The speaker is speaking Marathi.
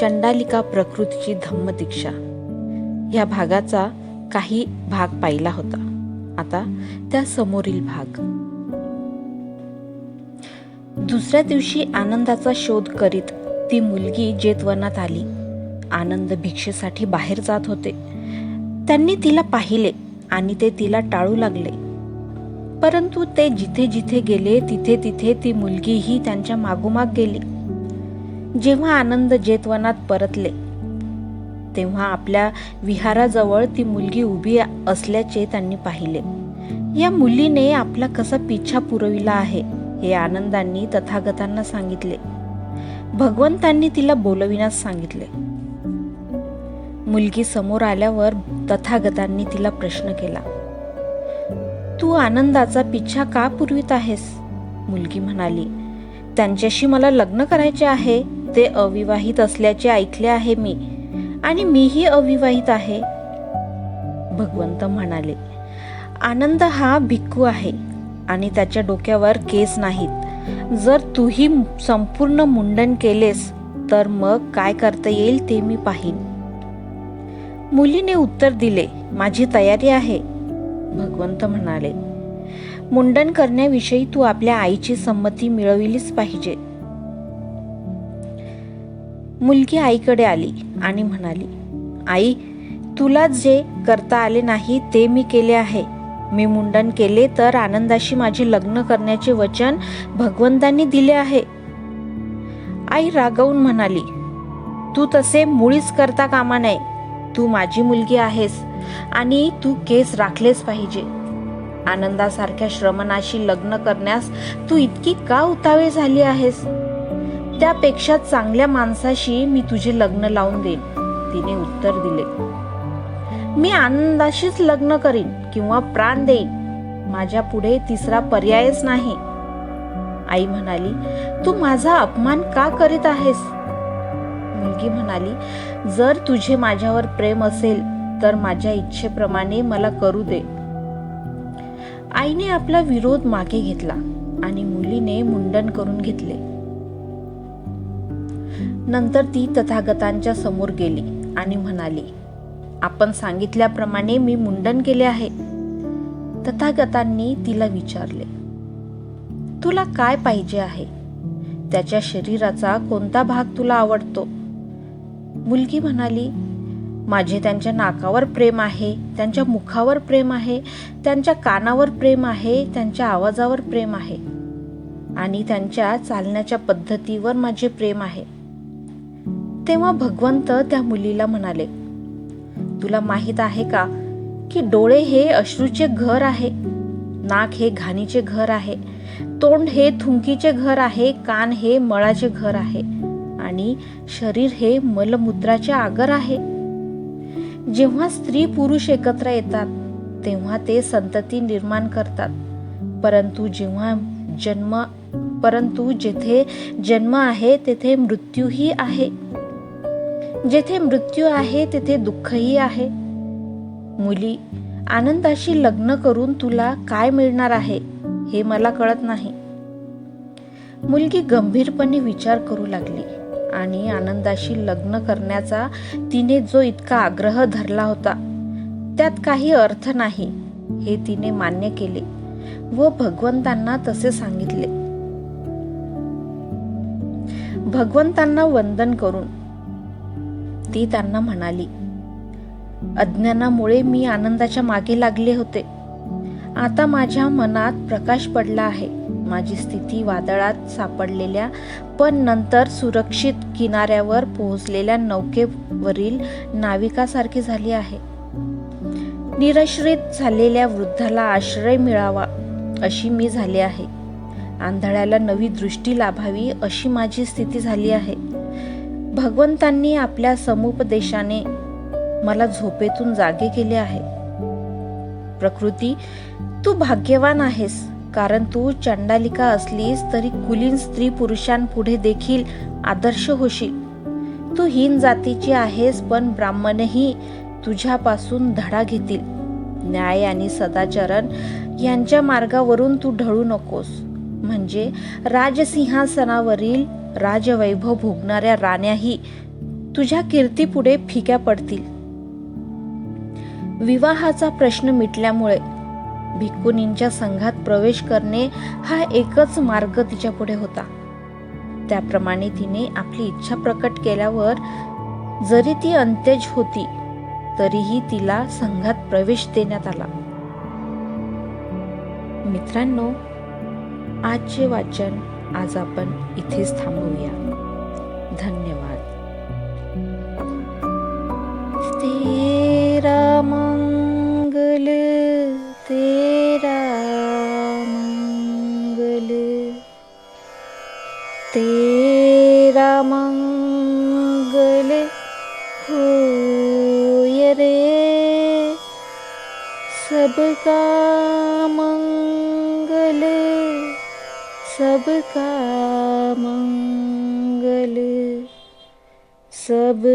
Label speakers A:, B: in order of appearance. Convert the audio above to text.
A: चंडालिका प्रकृतीची धम्मदीक्षा ह्या भागाचा काही भाग पाहिला होता. आता त्या समोरील भाग. दुसऱ्या दिवशी आनंदाचा शोध करीत ती मुलगी जेतवनात आली. आनंद भिक्षेसाठी बाहेर जात होते. त्यांनी तिला पाहिले आणि ते तिला टाळू लागले. परंतु ते जिथे जिथे गेले तिथे तिथे ती मुलगीही त्यांच्या मागोमाग गेली. जेव्हा आनंद जेतवनात परतले तेव्हा आपल्या विहाराजवळ ती मुलगी उभी असल्याचे त्यांनी पाहिले. या मुलीने आपला कसा पिछा पुरविला आहे हे आनंदांनी तथागतांना सांगितले. भगवंतांनी तिला बोलविण्यास सांगितले. मुलगी समोर आल्यावर तथागतांनी तिला प्रश्न केला. तू आनंदाचा पिच्छा का पुरवित आहेस? मुलगी म्हणाली. त्यांच्याशी मला लग्न करायचे आहे. ते अविवाहित असल्याचे ऐकले आहे मी. आणि मीही अविवाहित आहे भगवंत म्हणाले. आनंद हा भिक्खू आहे आणि त्याच्या डोक्यावर केस नाहीत. जर तूही संपूर्ण मुंडन केलेस तर मग काय करता येईल ते मी पाहीन. मुलीने उत्तर दिले माझी तयारी आहे भगवंत म्हणाले. मुंडन करण्याविषयी तू आपल्या आईची संमती मिळविलीच पाहिजे. मुलगी आईकडे आली आणि म्हणाली आई तुला जे करता आले नाही ते मी केले आहे. मी मुंडन केले तर आनंदाशी माझे लग्न करण्याचे वचन भगवंतांनी दिले आहे. आई रागवून म्हणाली तू तसे मुळीच करता कामा नये. तू माझी मुलगी आहेस आणि तू केस राखलेच पाहिजे. आनंदासारख्या श्रमणाशी लग्न करण्यास तू इतकी का उतावे झाली आहेस? त्यापेक्षा चांगल्या माणसाशी मी तुझे लग्न लावून देईन. तिने उत्तर दिले. मी आनंदाशीच लग्न करीन किंवा प्राण देईन. माझ्या पुढे तिसरा पर्यायच नाही. आई म्हणाली तू माझा अपमान का करीत आहेस? मुलगी म्हणाली जर तुझे माझ्यावर प्रेम असेल तर माझ्या इच्छेप्रमाणे मला करू दे. आईने आपला विरोध मागे घेतला आणि मुलीने मुंडन करून घेतले. नंतर ती तथागतांच्या समोर गेली आणि म्हणाली आपण सांगितल्याप्रमाणे मी मुंडन केले आहे. तथागतांनी तिला विचारले तुला काय पाहिजे आहे? त्याच्या शरीराचा कोणता भाग तुला आवडतो? मुलगी म्हणाली माझे त्यांच्या नाकावर प्रेम आहे त्यांच्या मुखावर प्रेम आहे त्यांच्या कानावर प्रेम आहे त्यांच्या आवाजावर प्रेम आहे आणि त्यांच्या चालण्याच्या पद्धतीवर माझे प्रेम आहे. तेव्हा भगवंत त्या मुलीला म्हणाले तुला माहीत आहे का की डोळे हे अश्रूचे घर आहे? नाक हे घाणीचे घर आहे? तोंड हे थुंकीचे घर आहे? कान हे मळाचे घर आहे? आणि शरीर हे मलमूत्राचे आगर आहे? जेव्हा स्त्री पुरुष एकत्र येतात तेव्हा ते संतती निर्माण करतात. परंतु जेव्हा जन्म परंतु जेथे जन्म आहे तेथे मृत्यूही आहे. जेथे मृत्यू आहे तेथे दुःखही आहे. मुली आनंदाशी लग्न करून तुला काय मिळणार आहे हे मला कळत नाही. मुलगी गंभीरपणे विचार करू लागली आणि आनंदाशी लग्न करण्याचा तिने जो इतका आग्रह धरला होता त्यात काही अर्थ नाही हे तिने मान्य केले व भगवंतांना तसे सांगितले. भगवंतांना वंदन करून ती त्यांना म्हणाली अज्ञानामुळे मी आनंदाच्या मागे लागले होते. आता माझ्या मनात प्रकाश पडला आहे. माझी स्थिती वादळात सापडलेल्या पण नंतर सुरक्षित किनाऱ्यावर पोहोचलेल्या नौकेवरील नाविकासारखी झाली आहे. निराश्रित झालेल्या वृद्धाला आश्रय मिळावा अशी मी झाले आहे. आंधळ्याला नवी दृष्टी लाभावी अशी माझी स्थिती झाली आहे. भगवंतांनी आपल्या समुपदेशाने मला झोपेतून जागे केले आहे. प्रकृती तू भाग्यवान आहेस कारण तू चंडालिका असलीस तरी कुलीन स्त्री पुरुषांपुढे देखील आदर्श होशील. तू हीन जातीची आहेस पण ब्राह्मणही तुझ्यापासून धडा घेतील. न्याय आणि सदाचरण यांच्या मार्गावरून तू ढळू नकोस. म्हणजे राजसिंहासनावरील राजवैभव भोगणाऱ्या राण्याही तुझ्या कीर्तीपुढे फिक्या पडतील. विवाहाचा प्रश्न मिटल्यामुळे भिक्कुनींच्या संघात प्रवेश करणे हा एकच मार्ग तिच्यापुढे होता. त्याप्रमाणे तिने आपली इच्छा प्रकट केल्यावर जरी ती अंत्यज होती तरीही तिला संघात प्रवेश देण्यात आला. मित्रांनो आजचे वाचन आज आपण इथेच थांबवूया. धन्यवाद. तेरा मंगल तेरा मंगल. तेरा मंगल होय रे. सबका मंगल सबका मङ्गल सब